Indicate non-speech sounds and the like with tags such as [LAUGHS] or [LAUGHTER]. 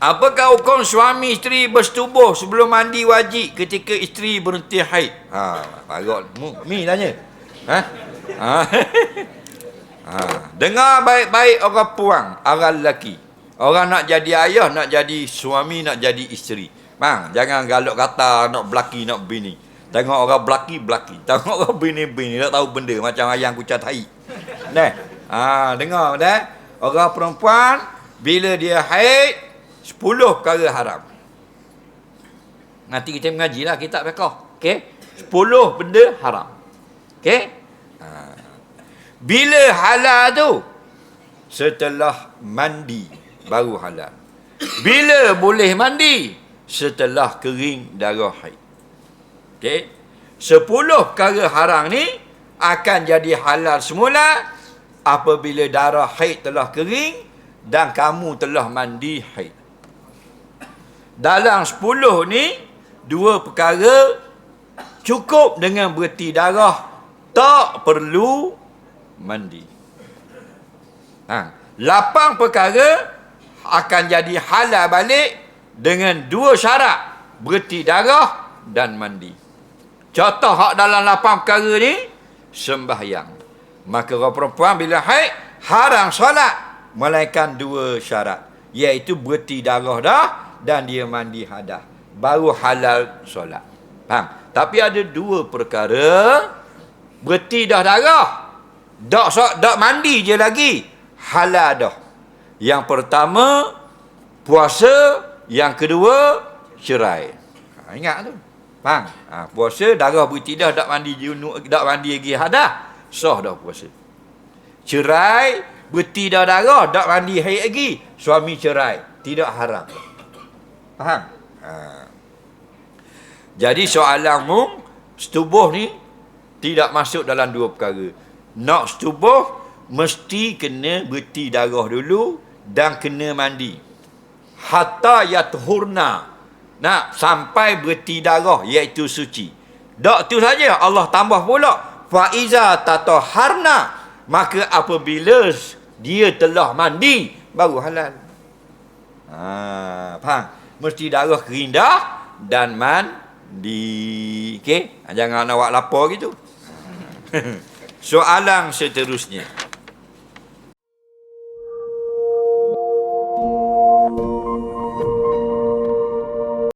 Apakah hukum suami isteri bersetubuh sebelum mandi wajib ketika isteri berhenti haid? Ha. Mu- Mi tanya. Ha? Ha. ha. Dengar baik-baik orang puang, orang lelaki. Orang nak jadi ayah, nak jadi suami, nak jadi isteri. Bang, jangan galak kata nak belaki, nak bini. Tengok orang belaki, belaki. Tengok orang bini, bini. Tak tahu benda macam ayam kucat tai. Nah, ha, dengar dah. Orang perempuan, bila dia haid, 10 perkara haram. Nanti kita mengaji lah kitab fiqh. Okey? 10 benda haram. Okey? Ha. Bila halal tu? Setelah mandi baru halal. Bila boleh mandi? Setelah kering darah haid. Okey? 10 perkara haram ni akan jadi halal semula apabila darah haid telah kering dan kamu telah mandi haid. Dalam 10 ni dua perkara cukup dengan berhenti darah tak perlu mandi. Ha, lapan perkara akan jadi halal balik dengan dua syarat berhenti darah dan mandi. Contoh hak dalam lapan perkara ni sembahyang. Maka orang perempuan bila haid haram solat melainkan dua syarat iaitu berhenti darah dah dan dia mandi hadah baru halal solat. Faham? Tapi ada dua perkara berhenti dah darah dak so, dak mandi je lagi halal dah. Yang pertama puasa, yang kedua cerai. Ha, ingat tu. Faham? Ha, puasa darah berhenti dah dak mandi dak mandi lagi hadah sah dah puasa. Cerai berhenti dah darah dak mandi haid lagi suami cerai tidak haram. Faham? Ha. Jadi soalanmu setubuh ni tidak masuk dalam dua perkara. Nak setubuh mesti kena berhenti darah dulu dan kena mandi. Hatta yathurna. Nak sampai berhenti darah iaitu suci. Dak tu saja Allah tambah pula fa iza tataharna maka apabila dia telah mandi baru halal. Ha, faham? Mesti darah kering dah dan mandi. Okey? Jangan awak lapar gitu. [LAUGHS] Soalan seterusnya.